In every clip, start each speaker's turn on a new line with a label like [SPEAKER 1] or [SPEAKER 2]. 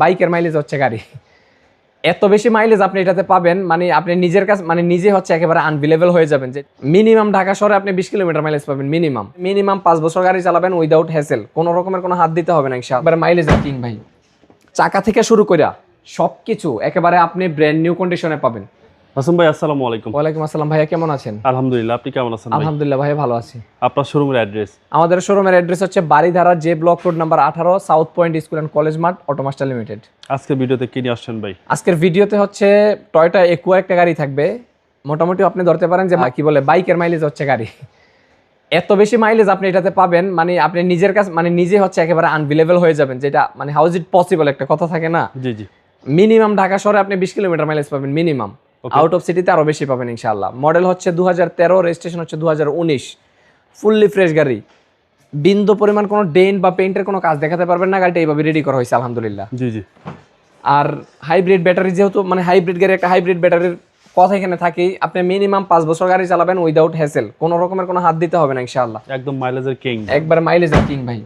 [SPEAKER 1] বাইকের মাইলেজ হচ্ছে গাড়ি। এত বেশি মাইলেজ আপনি এটাতে পাবেন মানে আপনি নিজের কাছে মানে নিজে হচ্ছে একেবারে আনবিলেবল হয়ে যাবেন যে মিনিমাম ঢাকা শহরে আপনি বিশ কিলোমিটার মাইলেজ পাবেন মিনিমাম মিনিমাম পাঁচ বছর গাড়ি চালাবেন উইদাউট হ্যাসেল কোনো রকমের কোনো হাত দিতে হবে না এবার মাইলেজ কিং ভাই। চাকা থেকে শুরু করিয়া সব কিছু একেবারে আপনি ব্র্যান্ড নিউ কন্ডিশনে পাবেন।
[SPEAKER 2] হাসান ভাই আসসালামু আলাইকুম।
[SPEAKER 1] ওয়ালাইকুম আসসালাম ভাইয়া কেমন আছেন?
[SPEAKER 2] আলহামদুলিল্লাহ আপনি কেমন আছেন
[SPEAKER 1] আলহামদুলিল্লাহ ভাইয়া ভালো আছি।
[SPEAKER 2] আপনার শোরুমের অ্যাড্রেস
[SPEAKER 1] আমাদের শোরুমের অ্যাড্রেস হচ্ছে Baridhara J block road number আঠারো south point school and college মাঠ অটোমাস্টার লিমিটেড।
[SPEAKER 2] আজকে ভিডিওতে কি নিয়ে আসছেন ভাই?
[SPEAKER 1] আজকের ভিডিওতে হচ্ছে টয়টা একুয়া একটা গাড়ি থাকবে। মোটামুটি আপনি ধরতে পারেন যে কি বলে বাইকের মাইলেজ হচ্ছে গাড়ি। এত বেশি মাইলেজ আপনি এটাতে পাবেন মানে আপনি নিজের কাছে মানে নিজে হচ্ছে একেবারে আনবিলেবল হয়ে যাবেন যেটা মানে হাউজ ইট পসিবল একটা কথা থাকে না।
[SPEAKER 2] জি জি।
[SPEAKER 1] মিনিমাম ঢাকা শহরে আপনি বিশ কিলোমিটার মাইলেজ পাবেন মিনিমাম আউট অফ সিটিতে আরও বেশি পাবেন ইনশাআল্লাহ। মডেল হচ্ছে দু হাজার তেরো রেজিস্ট্রেশন হচ্ছে দু হাজার উনিশ। ফুললি ফ্রেশ গাড়ি। বিন্দু পরিমাণ কোনো ডেন বা পেইন্টের কোনো কাজ দেখাতে পারবেন না গাড়িটা এইভাবে রেডি করা হয়েছে আলহামদুলিল্লাহ।
[SPEAKER 2] জি জি।
[SPEAKER 1] আর হাইব্রিড ব্যাটারি যেহেতু মানে হাইব্রিড গাড়ি একটা হাইব্রিড ব্যাটারির কথা এখানে থাকেই আপনি মিনিমাম পাঁচ বছর গাড়ি চালাবেন উইদাউট হ্যাসেল কোনো রকমের কোনো হাত দিতে হবে না ইনশাআল্লাহ।
[SPEAKER 2] একদম মাইলেজের কিং
[SPEAKER 1] একবার মাইলেজের কিং ভাই।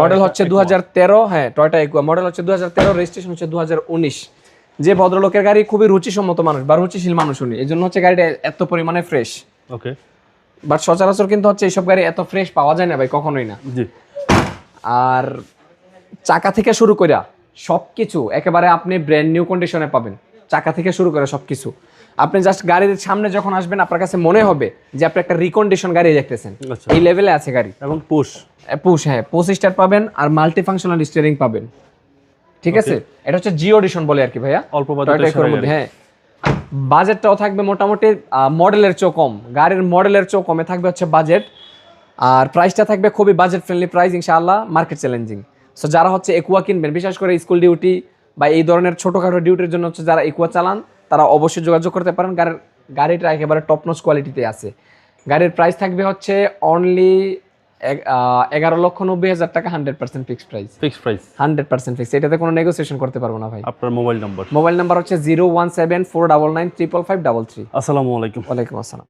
[SPEAKER 1] মডেল হচ্ছে দু হাজার তেরো হ্যাঁ টয়টা একুয়া মডেল হচ্ছে দু হাজার তেরো রেজিস্ট্রেশন হচ্ছে দু হাজার উনিশ। যে ভদ্রলোকের গাড়ি খুবই রুচিসম্মত মানুষ বা রুচিশীল মানুষ উনি এই জন্য হচ্ছে গাড়িটা এত পরিমাণে ফ্রেশ
[SPEAKER 2] ওকে
[SPEAKER 1] বাট সচরাচর কিন্তু হচ্ছে এইসব গাড়ি এত ফ্রেশ পাওয়া যায় না ভাই কখনোই না।
[SPEAKER 2] জি।
[SPEAKER 1] আর চাকা থেকে শুরু করে সব কিছু একেবারে আপনি ব্র্যান্ড নিউ কন্ডিশনে পাবেন। চাকা থেকে শুরু করে সব কিছু আপনি জাস্ট গাড়ির সামনে যখন আসবেন আপনার কাছে মনে হবে যে আপনি একটা রিকন্ডিশন গাড়ি দেখতেছেন।
[SPEAKER 2] আচ্ছা।
[SPEAKER 1] এই লেভেলে আছে গাড়ি।
[SPEAKER 2] এবং পুশ
[SPEAKER 1] পুশ হ্যাঁ পুশ স্টার পাবেন আর মাল্টি ফাংশনাল স্টিয়ারিং পাবেন। ঠিক আছে? এটা হচ্ছে জিও এডিশন বলে আর কি ভাইয়া।
[SPEAKER 2] অল্প বাজেটের
[SPEAKER 1] মধ্যে হ্যাঁ। বাজেটটাও থাকবে মোটামুটি মডেলের চেয়েও কম। গাড়ির মডেলের চেয়েও কমে থাকবে হচ্ছে বাজেট আর প্রাইসটা থাকবে খুবই বাজেট ফ্রেন্ডলি প্রাইস ইনশাআল্লাহ মার্কেট চ্যালেঞ্জিং সো যারা হচ্ছে একুয়া কিনবেন বিশেষ করে স্কুল ডিউটি বা এই ধরনের ছোটোখাটো ডিউটির জন্য হচ্ছে যারা একুয়া চালান তারা অবশ্যই যোগাযোগ করতে পারেন। গাড়ির গাড়িটা একেবারে টপ নোজ কোয়ালিটিতে আছে। গাড়ির প্রাইস থাকবে হচ্ছে অনলি এগারো লক্ষ নব্বই হাজার টাকা hundred percent fixed price
[SPEAKER 2] fixed price
[SPEAKER 1] hundred percent fix এটাতে কোনো নেগোসিয়েশন করতে পারব না ভাই।
[SPEAKER 2] আপনার মোবাইল নাম্বার
[SPEAKER 1] মোবাইল নাম্বার হচ্ছে zero one seven four double nine triple five double three
[SPEAKER 2] আসসালামু আলাইকুম।
[SPEAKER 1] ওয়ালাইকুম আসসালাম।